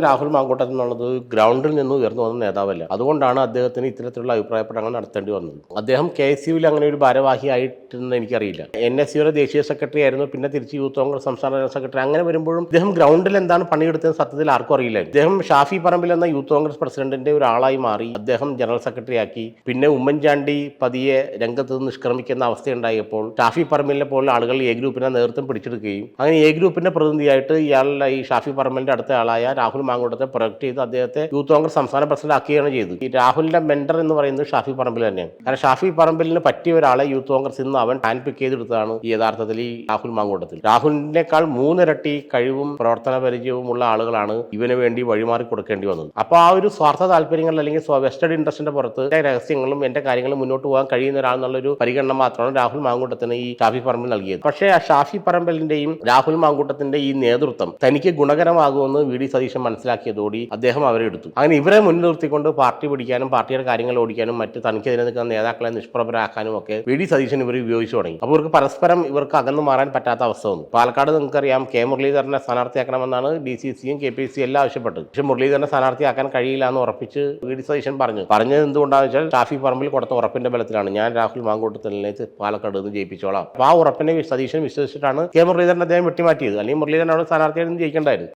രാഹുൽ മാങ്കൂട്ടത്തിൽ എന്നുള്ളത് ഗ്രൗണ്ടിൽ നിന്ന് ഉയർന്നു വന്ന നേതാവല്ല? അതുകൊണ്ടാണ് അദ്ദേഹത്തിന് ഇത്തരത്തിലുള്ള അഭിപ്രായ പഠനങ്ങൾ നടത്തേണ്ടി വന്നത്. അദ്ദേഹം കെ എസ് യുവിൽ അങ്ങനെ ഒരു ഭാരവാഹി ആയിട്ടെന്ന് എനിക്കറിയില്ല. എൻ എസ് യുടെ ദേശീയ സെക്രട്ടറി ആയിരുന്നു പിന്നെ തിരിച്ച് യൂത്ത് കോൺഗ്രസ് സംസ്ഥാന ജനറൽ സെക്രട്ടറി. അങ്ങനെ വരുമ്പോഴും അദ്ദേഹം ഗ്രൗണ്ടിൽ എന്താണ് പണിയെടുത്തത് സത്യത്തിൽ ആർക്കും അറിയില്ല. അദ്ദേഹം ഷാഫി പറമ്പിൽ എന്ന യൂത്ത് കോൺഗ്രസ് പ്രസിഡന്റിന്റെ ഒരാളായി മാറി അദ്ദേഹം ജനറൽ സെക്രട്ടറി ആക്കി. പിന്നെ ഉമ്മൻചാണ്ടി പതിയെ രംഗത്ത് നിഷ്ക്രമിക്കുന്ന അവസ്ഥയുണ്ടായപ്പോൾ ഷാഫി പറമ്പിലിനെ പോലുള്ള ആളുകൾ എ ഗ്രൂപ്പിനെ നേതൃത്വം പിടിച്ചെടുക്കുകയും അങ്ങനെ എ ഗ്രൂപ്പിന്റെ പ്രതിനിധിയായിട്ട് ഇയാളുടെ ഈ ഷാഫി പറമ്പലിന്റെ അടുത്ത ആളായ രാഹുൽ മാങ്കൂട്ടത്തെ പ്രൊജക്ട് ചെയ്ത് അദ്ദേഹത്തെ യൂത്ത് കോൺഗ്രസ് സംസ്ഥാന പ്രസിഡന്റ് ആക്കുകയാണ് ചെയ്തത്. ഈ രാഹുലിന്റെ മെന്റർ എന്ന് പറയുന്നത് ഷാഫി പറമ്പിൽ തന്നെയാണ്. കാരണം ഷാഫി പറമ്പിലിന് പറ്റിയ ഒരാളെ യൂത്ത് കോൺഗ്രസ് ഇന്ന് അവൻ ഹാൻഡ് പിക്ക് ചെയ്തെടുത്തതാണ് ഈ യഥാർത്ഥത്തിൽ ഈ രാഹുൽ മാങ്കൂട്ടത്തിൽ. രാഹുലിനേക്കാൾ മൂന്നിരട്ടി കഴിവും പ്രവർത്തന പരിചയവും ഉള്ള ആളുകളാണ് ഇവന് വേണ്ടി വഴിമാറി കൊടുക്കേണ്ടി വന്നത്. അപ്പോൾ ആ ഒരു സ്വാർത്ഥ താല്പര്യങ്ങൾ അല്ലെങ്കിൽ വെസ്റ്റഡ് ഇൻട്രസ്റ്റിന്റെ പുറത്ത് രഹസ്യങ്ങളും എന്റെ കാര്യങ്ങളും മുന്നോട്ട് പോകാൻ കഴിയുന്ന ഒരാളെന്നുള്ളൊരു പരിഗണന മാത്രമാണ് രാഹുൽ മാങ്കൂട്ടത്തിന് ഈ ഷാഫി പറമ്പിൽ നൽകിയത്. പക്ഷേ ആ ഷാഫി പറമ്പലിന്റെയും രാഹുൽ മാങ്കൂട്ടത്തിന്റെ ഈ നേതൃത്വം തനിക്ക് ഗുണകരമാകുമെന്ന് വി. ഡി. സതീശൻ മനസ്സിലാക്കിയതോടി അദ്ദേഹം അവരെ എടുത്തു. അങ്ങനെ ഇവരെ മുൻനിർത്തിക്കൊണ്ട് പാർട്ടി പിടിക്കാനും പാർട്ടിയുടെ കാര്യങ്ങൾ ഓടിക്കാനും മറ്റ് തനിക്കെതിരെ നിൽക്കുന്ന നേതാക്കളെ നിഷ്പ്രഭരാക്കാനും ഒക്കെ വി. ഡി. സതീശൻ ഇവർ ഉപയോഗിച്ചു തുടങ്ങി. അപ്പോൾ ഇവർക്ക് പരസ്പരം ഇവർക്ക് അകന്നു മാറാൻ പറ്റാത്ത അവസ്ഥ വന്നു. പാലക്കാട് നിങ്ങൾക്കറിയാം കെ. മുരളീധരനെ സ്ഥാനാർത്ഥിയാക്കണമെന്നാണ് ഡി. സി. സിയും കെ. പി. സി എല്ലാം ആവശ്യപ്പെട്ടത്. പക്ഷെ മുരളീധരനെ സ്ഥാനാർത്ഥിയാക്കാൻ കഴിയില്ല എന്ന് ഉറപ്പിച്ച് വി. ഡി. സതീശൻ പറഞ്ഞു. പറഞ്ഞത് എന്തുകൊണ്ടാണെന്ന് വെച്ചാൽ ഷാഫി പറമ്പിൽ കൊടുത്ത ഉറപ്പിന്റെ ബലത്തിലാണ്. ഞാൻ രാഹുൽ മാങ്കൂട്ടത്തിനെ പാലക്കാട് നിന്ന് ജയിപ്പിച്ചോളാം. അപ്പോൾ ആ ഉറപ്പിനെ സതീശൻ വിശ്വസിച്ചിട്ടാണ് കെ. മുരളീധരൻ അദ്ദേഹം വെട്ടിമാറ്റിയത്. അല്ലെങ്കിൽ മുരളീധരൻ അവിടെ സ്ഥാനാർത്ഥിയായിരുന്നു ജയിക്കേണ്ടായിരുന്നു.